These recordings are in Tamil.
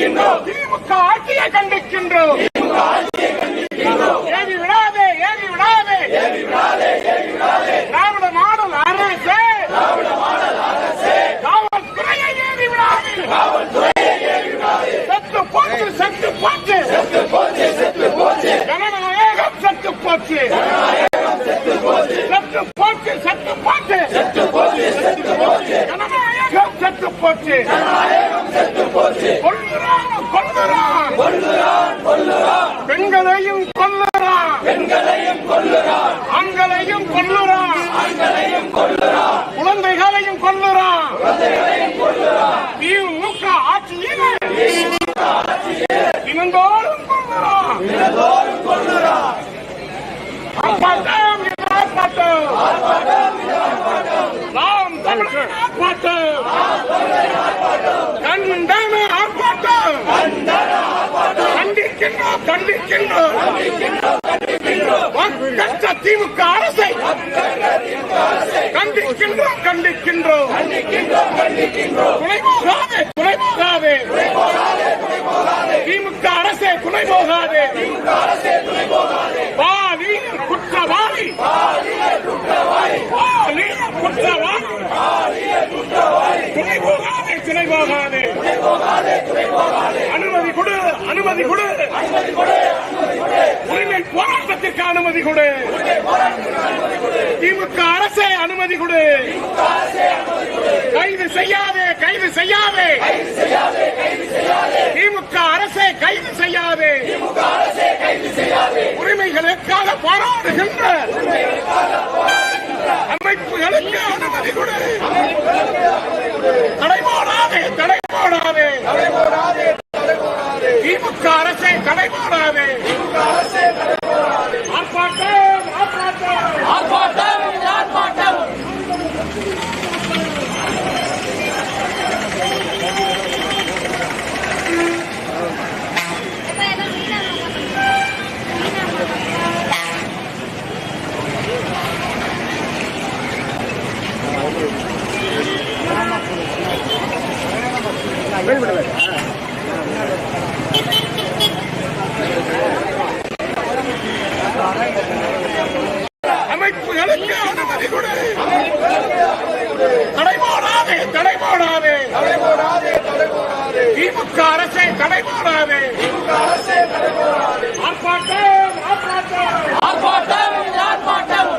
கண்டிக்கின்றோம். திமுக ஆட்சியை கண்டிக்கின்றோம். ஏவி விடாதே ஏவி விடாதே. திராவிட மாடல் அரசு. காவல்துறையை ஏவி விடாதே. செத்து போச்சு செத்து போச்சு. செத்து போச்சு செத்து போச்சு. பெண்களையும் கொல்லுறான். ஆண்களையும் கொல்லுறான். குழந்தைகளையும் கொல்லுறான். திமுக ஆட்சியில் தினந்தோறும் கொல்லுறான். ஆர்ப்பாட்டம் ஆர்ப்பாட்டம். நாம் தமிழர் ஆர்ப்பாட்டம். கண்டன ஆர்ப்பாட்டம். கண்டிக்கின்றோம் கண்டிக்கின்றோம் கஷ்ட திமுக அரசை கண்டிக்கின்றோம் கண்டிக்கின்றோம் அனுமதி கொடு. திமுக அரசே அனுமதி கொடு. கைது செய்யாதே கைது செய்யாதே. திமுக அரசே கைது செய்யாதே. உரிமைகளுக்காக போராடுகின்ற அமைப்புகளுக்கு அனுமதி கொடு. தடைபோடாதே போடாதே திமுக அரசை தடை போடாதே ஆர்ப்பாட்டம் ஆர்ப்பாட்டம் அமைப்புகளுக்கு அனுமதி கொடு தடை போடாதே தடை போடாதே திமுக அரசை தடை போடாதே. ஆர்ப்பாட்டம் ஆர்ப்பாட்டம்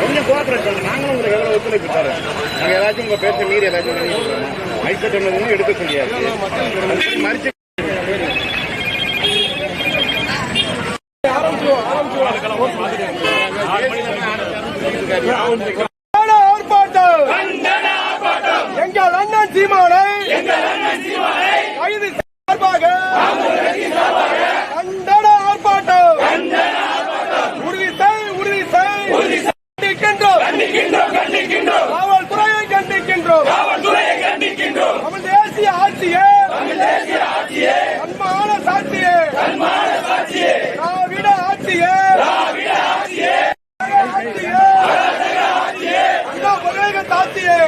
கொஞ்சம் கோஆபரேட் பண்ணுங்க நாங்களும் உங்களுக்கு எவ்வளவு ஒத்துழைப்பு தரோம் ஏதாச்சும் உங்க பேச மீறி ஏதாச்சும் எடுக்க மறிச்சு எங்கள் அண்ணன் கைது சார்பாக கண்டன ஆர்ப்பாட்டம். உறுதி செய் உறுதி செய். கண்டிக்கின்றோம். காவல்துறையை கண்டிக்கின்றோம். தமிழ் தேசிய ஆட்சியே. அன்பான சாட்சியே. திராவிட ஆட்சியே. ஆட்சியே. அண்ணா பல்வேக தாத்தியே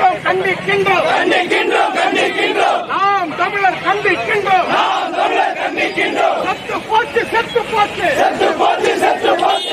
கண்டிக்கின்றோம் கண்டிக்கின்றோம். கண்டிக்கின்றோம் கண்டிக்கின்றோம் நாம் தமிழர் கண்டிக்கின்றோம். நாம் தமிழர் கண்டிக்கின்றோம். செத்து போச்சு செத்து போச்சு. செத்து போச்சு செத்து போச்சு.